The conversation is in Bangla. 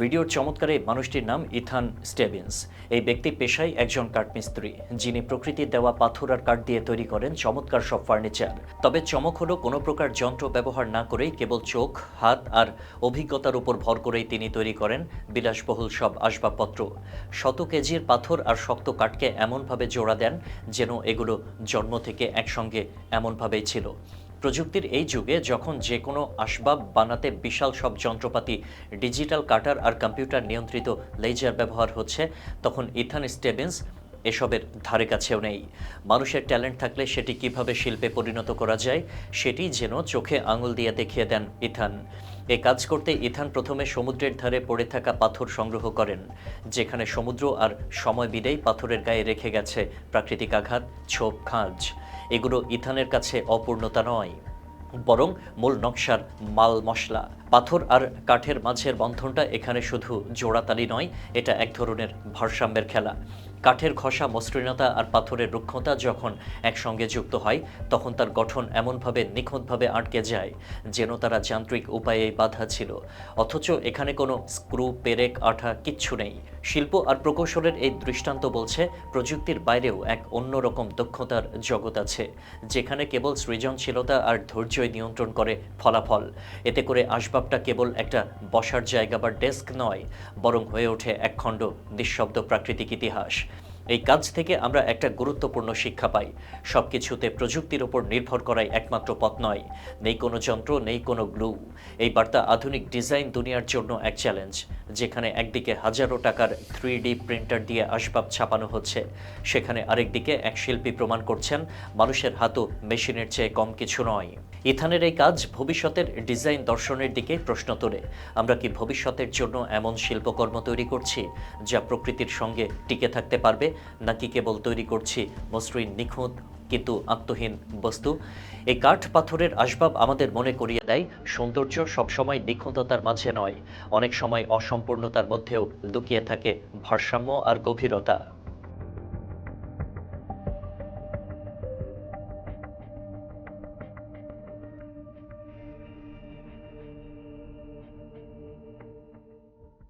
ভিডিওর চমৎকারে মানুষটির নাম ইথান স্টেভিন্স। এই ব্যক্তি পেশায় একজন কাঠমিস্ত্রি, যিনি প্রকৃতির দেওয়া পাথর আর কাঠ দিয়ে তৈরি করেন চমৎকার সব ফার্নিচার। তবে চমক হলো কোনো প্রকার যন্ত্র ব্যবহার না করেই কেবল চোখ, হাত আর অভিজ্ঞতার উপর ভর করেই তিনি তৈরি করেন বিলাসবহুল সব আসবাবপত্র। শত কেজির পাথর আর শক্ত কাঠকে এমনভাবে জোড়া দেন যেন এগুলো জন্ম থেকে একসঙ্গে এমনভাবেই ছিল। প্রযুক্তির এই যুগে যখন যে কোনো আসবাব বানাতে বিশাল সব যন্ত্রপাতি, ডিজিটাল কাটার আর কম্পিউটার নিয়ন্ত্রিত লেজার ব্যবহার হচ্ছে, তখন ইথান স্টেভেন্স এসবের ধারে কাছেও নেই। মানুষের ট্যালেন্ট থাকলে সেটি কীভাবে শিল্পে পরিণত করা যায়, সেটি যেন চোখে আঙুল দিয়ে দেখিয়ে দেন ইথান। এ কাজ করতে ইথান প্রথমে সমুদ্রের ধারে পড়ে থাকা পাথর সংগ্রহ করেন, যেখানে সমুদ্র আর সময় বিদেই পাথরের গায়ে রেখে গেছে প্রাকৃতিক আঘাত, ছোপ, খাঁজ। এগুলো ইথানের কাছে অপূর্ণতা নয়, বরং মূল নকশার মাল মশলা। পাথর আর কাঠের মাঝের বন্ধনটা এখানে শুধু জোড়াতালি নয়, এটা এক ধরনের ভারসাম্যের খেলা। কাঠের ঘষা মসৃণতা আর পাথরের রুক্ষতা যখন একসঙ্গে যুক্ত হয়, তখন তার গঠন এমনভাবে নিখুঁতভাবে আটকে যায়, যেন তারা যান্ত্রিক উপায়ে বাধা ছিল। অথচ এখানে কোনো স্ক্রু, পেরেক, আঠা কিচ্ছু নেই। শিল্প আর প্রকৌশলের এই দৃষ্টান্ত বলছে, প্রযুক্তির বাইরেও এক অন্যরকম দক্ষতার জগৎ আছে, যেখানে কেবল সৃজনশীলতা আর ধৈর্যই নিয়ন্ত্রণ করে ফলাফল। এতে করে আসবাবটা কেবল একটা বসার জায়গা বা ডেস্ক নয়, বরং হয়ে ওঠে একখণ্ড নিঃশব্দ প্রাকৃতিক ইতিহাস। এই কাজ থেকে আমরা একটা গুরুত্বপূর্ণ শিক্ষা পাই। সব কিছুতে প্রযুক্তির ওপর নির্ভর করাই একমাত্র পথ নয়। নেই কোনো যন্ত্র, নেই কোনো গ্লু। এই বার্তা আধুনিক ডিজাইন দুনিয়ার জন্য এক চ্যালেঞ্জ, যেখানে একদিকে হাজারো টাকার থ্রি ডি প্রিন্টার দিয়ে আসবাব ছাপানো হচ্ছে, সেখানে আরেকদিকে এক শিল্পী প্রমাণ করছেন, মানুষের হাতও মেশিনের চেয়ে কম কিছু নয়। ইথানের এই কাজ ভবিষ্যতের ডিজাইন দর্শনের দিকে প্রশ্ন তোলে। আমরা কি ভবিষ্যতের জন্য এমন শিল্পকর্ম তৈরি করছি, যা প্রকৃতির সঙ্গে টিকে থাকতে পারবে নাকি কেবল তৈরি করছি মসৃণ, নিখুঁত, কিন্তু আত্মহীন বস্তু? এই কাঠ পাথরের আসবাব আমাদের মনে করিয়ে দেয়, সৌন্দর্য সবসময় নিখুঁততার মাঝে নয়। অনেক সময় অসম্পূর্ণতার মধ্যেও লুকিয়ে থাকে ভারসাম্য আর গভীরতা।